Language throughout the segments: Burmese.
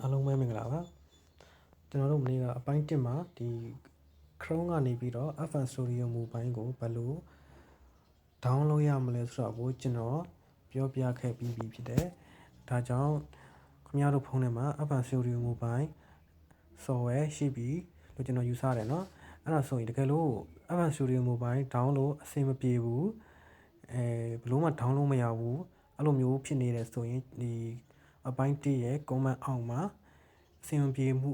အားလုံးပဲမင်္ဂလာပါကျွန်တော်တို့မနေ့ကအပိုင်း1မှာဒီ Chrome ကနေပြီးတော့ FN Studio Mobile ကိုဘယ်လို download ရမလဲဆိုတော့ကိုကျွန်တော်ပြောပြခဲ့ပြီးပြီဖြစ်တယ်ဒါကြောင့်ခင်ဗျားတို့ဖုန်းထဲမှာ FN Studio Mobile software ရှိပြီလို့ကျွန်တော်ယူဆတယ်เนาะအဲ့ဒါဆိုရင်တကယ်လို့ FN Studio Mobile download အဆင်မပြေဘူးအဲဘယ်လို့မှ download မရဘူးအဲ့လိုမျိုးဖြစ်နေတယ်ဆိုရင်ဒီ အပိုင်း1ရဲ့ comment အောက်မှာအဆင်ပြေမှု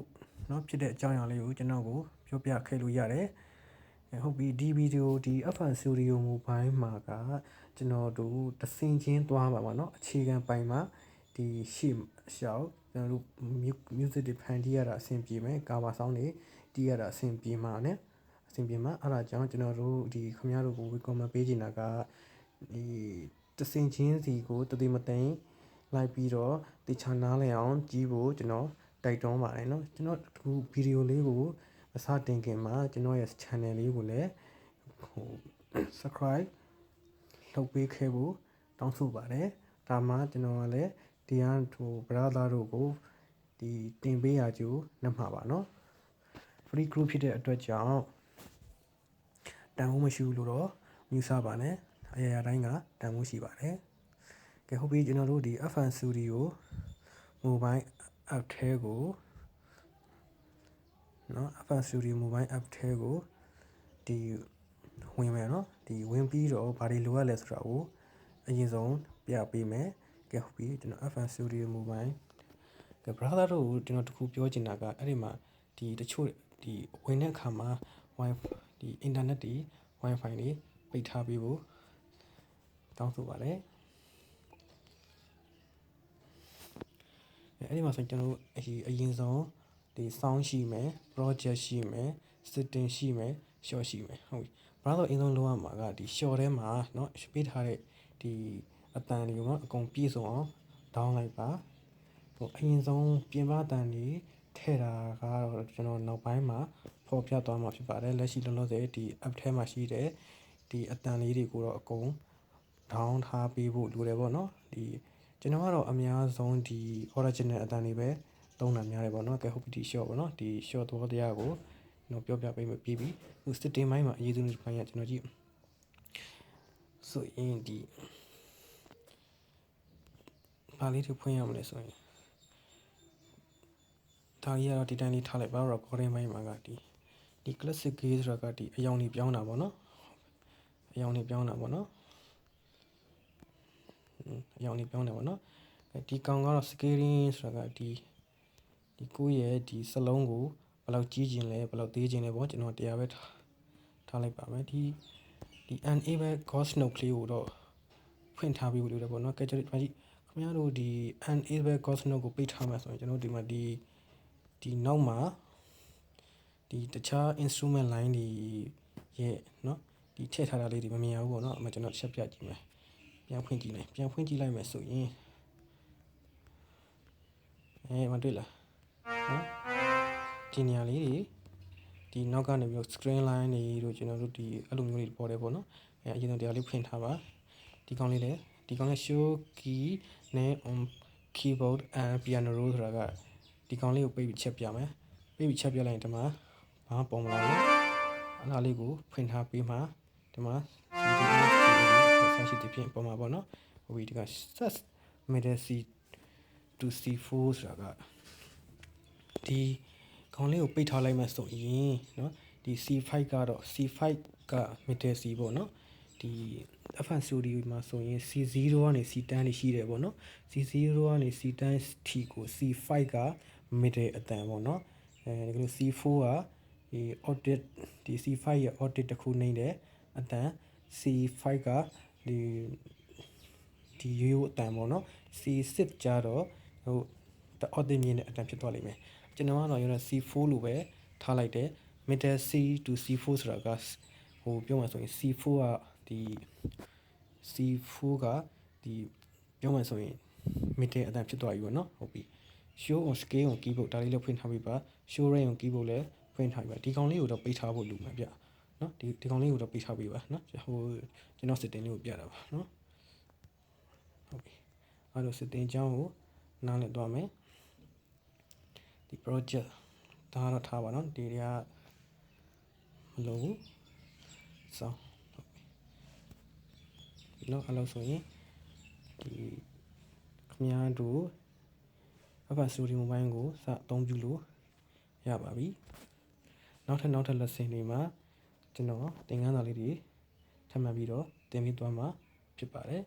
เนาะဖြစ်တဲ့အကြောင်းအရာလေးကိုကျွန်တော်ကိုပြောပြခဲ့လို့ရတယ်အဲဟုတ်ပြီဒီဗီဒီယိုဒီ FN Studio Mobile မှာကကျွန်တော်တို့တဆင်ချင်းသွားပါပါเนาะအခြေခံပိုင်းမှာဒီရှေ့ရှောက်ကျွန်တော်တို့ music တွေဖန်တီးရတာအဆင်ပြေမယ်ကာဗာဆောင်းတွေတီးရတာအဆင်ပြေမှာ ਨੇ အဆင်ပြေမှာအဲ့ဒါကြောင့်ကျွန်တော်တို့ဒီခင်ဗျားတို့ကို recommend ပေးချင်တာကဒီတဆင်ချင်းစီကိုတတိမသိန်း လိုက်ပြီးတော့တခြားနားလည်အောင်ကြည့်ဖို့ကျွန်တော်တိုက်တွန်းပါတယ်เนาะကျွန်တော်ဒီဗီဒီယိုလေးကိုအစတင်ခင်မှာကျွန်တော်ရဲ့ channel လေးကိုလည်းဟို subscribe လုပ်ပေးခဲ့ဖို့တောင်းဆိုပါတယ်ဒါမှကျွန်တော်ကလည်းဒီဟန်ဟို brother တို့ကိုဒီတင်ပေးရကြိုးနှမှာပါเนาะ free group ဖြစ်တဲ့အတွက်ကြောင့်တန်ဖိုးမရှိဘူးလို့တော့မြူဆပါနဲ့အရာရာတိုင်းကတန်ဖိုးရှိပါတယ် ကဲဟုတ်ပြီကျွန်တော်တို့ဒီ FN Studio mobile app ထဲကိုเนาะ FN Studio mobile app ထဲကိုဒီဝင်မယ်เนาะဒီဝင်ပြီးတော့ဘာတွေလိုရလဲဆိုတာကိုအရင်ဆုံးပြပေးမယ်ကဲဟုတ်ပြီကျွန်တော် FN Studio mobile ကဲ brother တို့ကိုကျွန်တော်တခုပြောချင်တာကအဲ့ဒီမှာဒီတချို့ဒီဝင်တဲ့အခါမှာ wifi ဒီ internet တွေ wifi တွေပိတ်ထားပေးဖို့တောင်းဆိုပါတယ် အဲ့ဒီမှာဆိုကျွန်တော်တို့အရင်အရင်ဆုံးဒီ sound ရှိမယ် project ရှိမယ် setting ရှိမယ် short ရှိမယ်ဟုတ်ပြီ brother အရင်ဆုံးလုပ်ရမှာကဒီ short ထဲမှာเนาะပေးထားတဲ့ဒီအတန်တွေကိုတော့အကုန်ပြည့်စုံအောင် down လိုက်ပါဟိုအရင်ဆုံးပြင်ပတန်တွေထည့်တာကတော့ကျွန်တော်နောက်ပိုင်းမှာဖော်ပြသွားမှာဖြစ်ပါတယ်လက်ရှိလုံးလုံးစေဒီ app ထဲမှာရှိတဲ့ဒီအတန်လေးတွေကိုတော့အကုန် down ထားပေးဖို့လိုတယ်ပေါ့နော်ဒီ ကျွန်တော်ကတော့အများဆုံးဒီ original အတန်တွေပဲသုံးတာများတယ်ပေါ့နော်ကဲဟုတ်ပြီဒီ short ပေါ့နော်ဒီ short သောတရားကိုကျွန်တော်ပြောပြပေးမယ်ပြီးပြီဟို setting ပိုင်းမှာအရေးကြီးတဲ့ပိုင်းကကျွန်တော်ကြည့်ဆိုရင်ဒီဘာလေးတွေဖွင့်ရမလဲဆိုရင်ဒါကြီးကတော့ဒီတိုင်းလေးထားလိုက်ပါ recording ပိုင်းမှာကဒီဒီ classic gear ဆိုတာကဒီအယောင်ကြီးပြောင်းတာပေါ့နော်အယောင်ကြီးပြောင်းတာပေါ့နော် အယောင်ကြီးပြောင်းတယ်ပေါ့နော်ဒီကောင်ကတော့ scaling ဆိုတာကဒီဒီကိုယ့်ရဲ့ဒီစလုံးကိုဘယ်လောက်ကြီးကျင်လဲဘယ်လောက်သေးကျင်လဲပေါ့ကျွန်တော်တရားပဲထားလိုက်ပါမယ်ဒီဒီ enable ghost note ကလေးကိုတော့ဖွင့်ထားပြီးလို့ရတယ်ပေါ့နော်ကဲကြည့်ပါကြည့်ခင်ဗျားတို့ဒီ enable ghost note ကိုပိတ်ထားမှဆိုရင်ကျွန်တော်ဒီမှာဒီဒီနောက်မှာဒီတခြား instrument line တွေရဲ့เนาะဒီထည့်ထားတာလေးတွေမမြင်ဘူးပေါ့เนาะအမှကျွန်တော်ချက်ပြကြည့်မယ် ပြန်ဖွင့်ကြည့်လိုက်ပြန်ဖွင့်ကြည့်လိုက်မယ်ဆိုရင်အဲမတွေ့လားနော်ဒီနေရာလေးတွေဒီနောက်ကနေပြီး screen line တွေတို့ကျွန်တော်တို့ဒီအဲ့လိုမျိုးတွေပေါ်တယ်ပေါ့နော်အဲအရင်ဆုံးတရားလေးဖွင့်ထားပါဒီကောင်လေးလည်းဒီကောင်လေး show key နဲ့ on keyboard and piano roll ဆိုတာကဒီကောင်လေးကိုပိတ်ပြီးချက်ပြမယ်ပိတ်ပြီးချက်ပြလိုက်ရင်ဒီမှာဘာမှပေါ်မလာဘူးအဲ့ဒါလေးကိုဖွင့်ထားပြီးမှ ဒီမှာ CD ဆက်ရှိတဲ့ပြင်ပေါ်မှာပေါ့နော်ဟိုဒီက set middle C to C4 ဆိုတာကဒီခေါင်းလေးကိုပိတ်ထားလိုက်မှဆိုရင်เนาะဒီ C5 ကတော့ C5 က middle C ပေါ့เนาะဒီ FN Studio မှာဆိုရင် C0 ကနေ C10 နေရှိတယ်ပေါ့နော် C0 ကနေ C10 T ကို C5 က middle အတန်ပေါ့နော်အဲဒီလို C4 ကဒီ audit ဒီ C5 ရဲ့ audit တစ်ခုနေတယ် အတန် C5 ကဒီဒီရိုးအတန်ပေါ့နော် C6 ကြတော့ဟို audit မြင်တဲ့အတန်ဖြစ်သွားလိမ့်မယ်ကျွန်တော်ကတော့ရတဲ့ C4 လို့ပဲထားလိုက်တယ် middle C to C4 ဆိုတာကဟိုပြောမှဆိုရင် C4 ကဒီ C4 ကဒီပြောမှဆိုရင် middle အတန်ဖြစ်သွားပြီပေါ့နော်ဟုတ်ပြီ show on scale on keyboard ဒါလေးလည်းဖွင့်ထားပြီးပါ show range on keyboard လည်းဖွင့်ထားပြီးပါဒီကောင်လေးကိုတော့ပိတ်ထားဖို့လိုမှာဗျ နော်ဒီဒီကောင်လေးကိုတော့ပိတ်ထားပြီးပါနော်ဟိုကျွန်တော် setting လေးကိုပြတာပါနော်ဟုတ်ပြီအဲ့တော့ setting အကြောင်းကိုနားလည်သွားမယ်ဒီ project ဒါကတော့ထားပါတော့ဒီတွေကမလို့ဘူးစောင်းဒီတော့အဲ့လိုဆိုရင်ဒီခင်ဗျားတို့ Apple Studio Mobile ကိုစအသုံးပြုလို့ရပါပြီနောက်ထပ်နောက်ထပ် lesson တွေမှာ ကျွန်တော်သင်ခန်းစာလေးတွေထပ်မံပြီးတော့သင်ပေးသွားမှာဖြစ်ပါတယ်